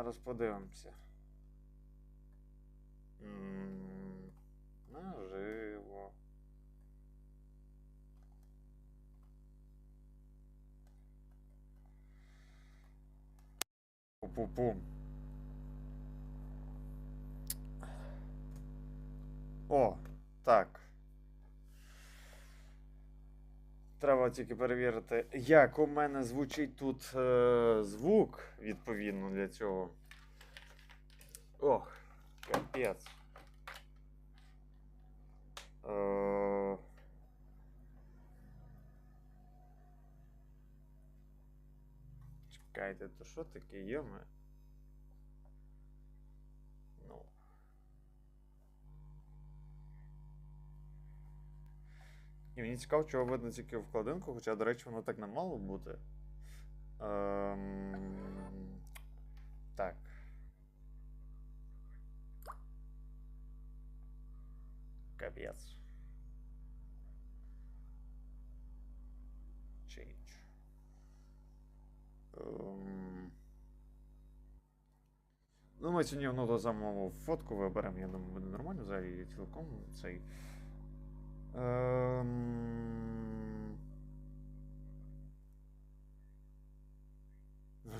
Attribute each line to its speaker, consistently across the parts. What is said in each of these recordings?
Speaker 1: Зараз подивимося. М, Наживо. Пу-пу-пу. О, так. Треба тільки перевірити, як у мене звучить тут е, звук, відповідно для цього. Ох, капець. Е, Чекайте, то що таке є І мені цікаво, чого видно тільки вкладинку, хоча, до речі, воно так не мало бути. Ем... Так. Капець. Change. Ем... Ну, ми сьогодні воно замову фотку виберемо, я думаю, буде нормально взагалі цілком цей. Ем...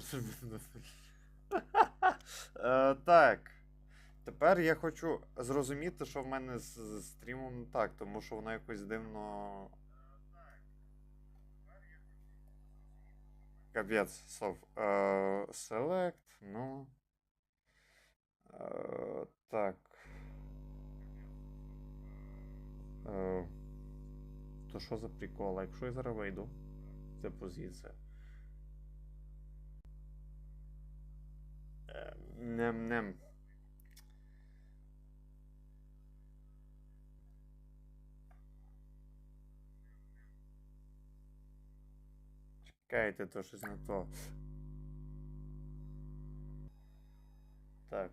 Speaker 1: Е, Так. Тепер я хочу зрозуміти, що в мене з стрімом не так, тому що воно якось дивно. Капець, сов. Select, ну. Е, Так. Е, То що за прикол? А якщо я зараз вийду? Це позиція. Е, Нем-нем. Чекайте, то щось не то. Так.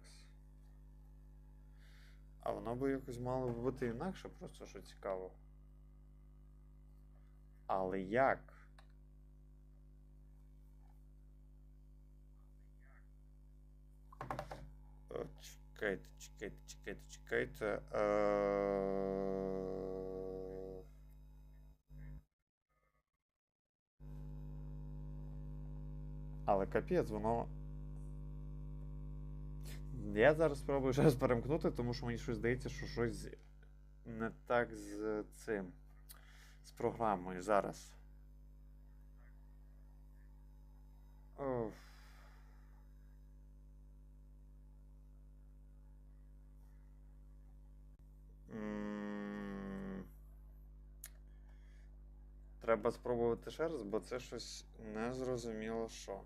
Speaker 1: А воно би якось мало бути інакше, просто що цікаво. Але як? О, Чекайте, чекайте, чекайте, чекайте. Е... Але капець, воно. Я зараз спробую ще раз перемкнути, тому що мені щось здається, що щось не так з цим. З програмою зараз. Оф. Треба спробувати ще раз, бо це щось незрозуміло що.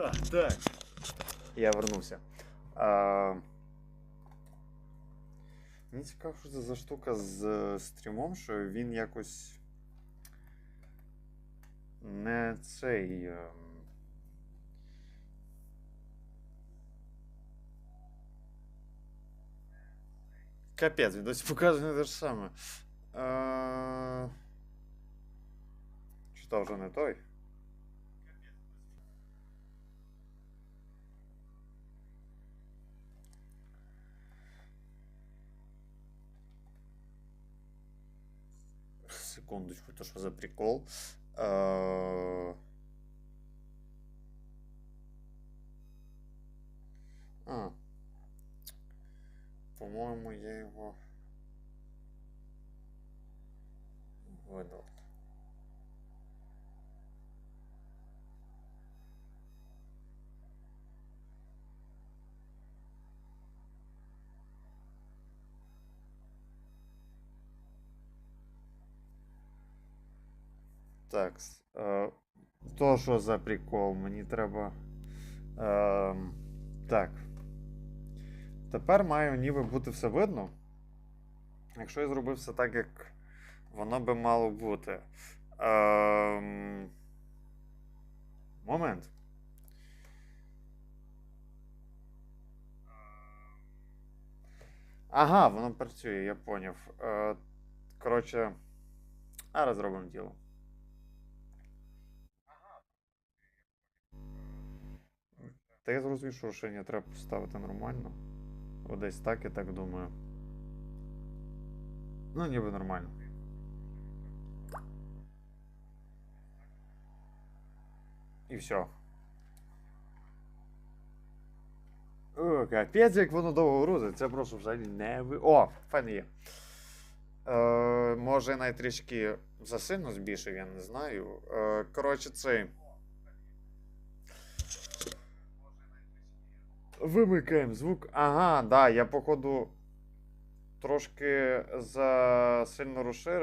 Speaker 1: Так, так. Я вернувся. А... Мені цікаво, що це за штука з е, стрімом, що він якось. Не цей. ем, Капець, він досі показує не те ж саме. А... Чи то вже не той? Секундочку, то що за прикол. Е... А. По-моєму, я його видав. Так. Е, то що за прикол? Мені треба. Е, так. Тепер має ніби бути все видно. Якщо я зробив все так, як воно би мало бути. Ем... Момент. Ага, воно працює, я поняв. Е, коротше, зараз зробимо діло. Та я зрозумів, що рушення треба поставити нормально. О, десь так, я так думаю. Ну, ніби нормально. І все. О, капець, як воно довго грузить. Це просто взагалі не ви. О, файно є. Е, може, навіть трішки засильно збільшив, я не знаю. Е, коротше, цей. Вимикаємо звук. Ага, да, я походу трошки за сильно розширив.